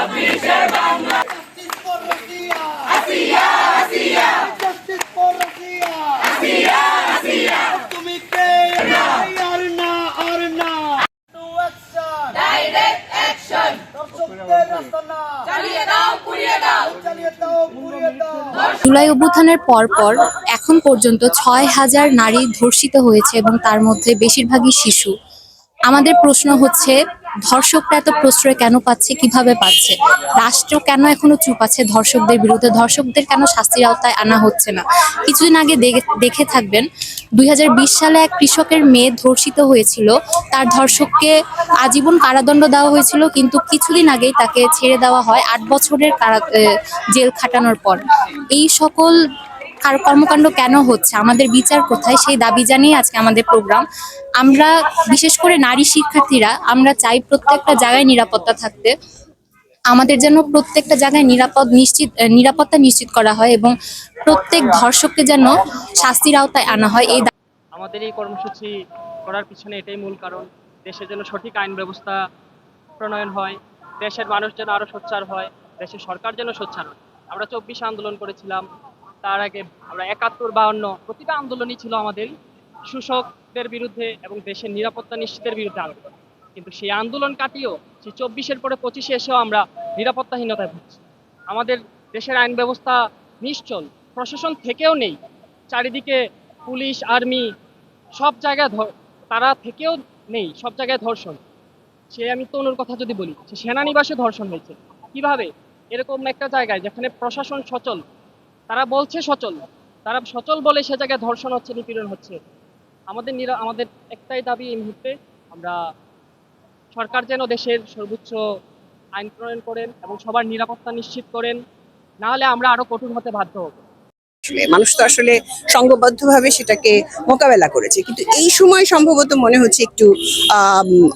তুলাই বাংলা জুলাই অভ্যুত্থানের পরপর এখন পর্যন্ত ছয় হাজার নারী ধর্ষিত হয়েছে এবং তার মধ্যে বেশিরভাগই শিশু। আমাদের প্রশ্ন হচ্ছে, ধর্ষকরা এত প্রশ্রয় কেন পাচ্ছে, কীভাবে পাচ্ছে? রাষ্ট্র কেন এখনও চুপ আছে ধর্ষকদের বিরুদ্ধে? ধর্ষকদের কেন শাস্তির আওতায় আনা হচ্ছে না? কিছুদিন আগে দেখে- থাকবেন, দুই হাজার বিশ সালে এক কৃষকের মেয়ে ধর্ষিত হয়েছিল। তার ধর্ষককে আজীবন কারাদণ্ড দেওয়া হয়েছিল, কিন্তু কিছুদিন আগেই তাকে ছেড়ে দেওয়া হয় আট বছরের কারা জেল খাটানোর পর। এই সকল কার- কর্মকাণ্ড কেন হচ্ছে? আমাদের বিচার কোথায়? সেই দাবি জানিয়ে আজকে আমাদের প্রোগ্রাম। আমরা, বিশেষ করে নারী শিক্ষার্থীরা, আমরা চাই প্রত্যেকটা জায়গায় নিরাপত্তা থাকতে। আমাদের যেন প্রত্যেকটা জায়গায় নিরাপদ নিশ্চিত নিরাপত্তা নিশ্চিত করা হয় এবং প্রত্যেক ধর্ষককে যেন শাস্তির আওতায় আনা হয়। এই আমাদের এই কর্মসূচি করার পিছনে এটাই মূল কারণ। দেশের জন্য সঠিক আইন ব্যবস্থা প্রণয়ন হয়, দেশের মানুষ যেন আরও সোচ্চার হয়, দেশের সরকার যেন সোচ্চার হয়। আমরা চব্বিশে আন্দোলন করেছিলাম তার আগে আমরা একাত্তর বাউন্ন প্রতিটা আন্দোলনই ছিল আমাদের শোষকদের বিরুদ্ধে এবং দেশের নিরাপত্তা নিশ্চিতের বিরুদ্ধে আন্দোলন কিন্তু সেই আন্দোলন কাটিয়েও, সেই চব্বিশের পরে পঁচিশে এসেও আমরা নিরাপত্তাহীনতায় ভুগছি। আমাদের দেশের আইন ব্যবস্থা নিশ্চল, প্রশাসন থেকেও নেই। চারিদিকে পুলিশ, আর্মি, সব জায়গায় তারা থেকেও নেই, সব জায়গায় ধর্ষণ। সে আমি তনুর কথা যদি বলি, সে সেনানিবাসে ধর্ষণ হয়েছে। কীভাবে? এরকম একটা জায়গায় যেখানে প্রশাসন সচল তারা বলছে সচল। তারা সচল বলে সে জায়গায় ধর্ষণ হচ্ছে, নিপীড়ন হচ্ছে। আমাদের আমাদের একটাই দাবি এই মুহূর্তে, আমরা সরকার যেন দেশের সর্বোচ্চ আইন প্রণয়ন করেন এবং সবার নিরাপত্তা নিশ্চিত করেন। না হলে আমরা আরও কঠোর হতে বাধ্য হব। আসলে মানুষ তো আসলে সংঘবদ্ধভাবে সেটাকে মোকাবেলা করেছে। কিন্তু এই সময় সম্ভবত মনে হচ্ছে একটু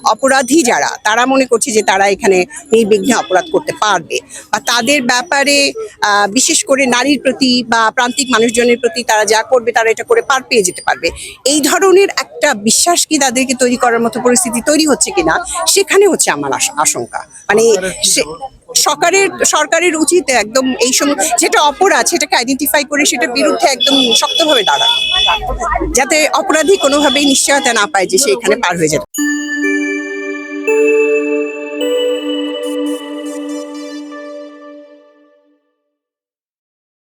অপরাধী যারা তারা মনে করছে যে তারা এখানে নির্বিঘ্নে অপরাধ করতে পারবে। বা তাদের ব্যাপারে আহ, বিশেষ করে নারীর প্রতি বা প্রান্তিক মানুষজনের প্রতি তারা যা করবে তারা এটা করে পার পেয়ে যেতে পারবে। এই ধরনের একটা বিশ্বাস কি তাদেরকে তৈরি করার মতো পরিস্থিতি তৈরি হচ্ছে কিনা সেখানে হচ্ছে আমার আশঙ্কা। মানে সে- সরকারের সরকারের উচিত একদম এই সময় যেটা অপরাধ সেটাকে আইডেন্টিফাই করে সেটা বিরুদ্ধে একদম শক্তভাবে দাঁড়ানো, যাতে অপরাধী কোনোভাবেই নিশ্চয়তা না পায় যে সে এখানে পার হয়ে যাবে।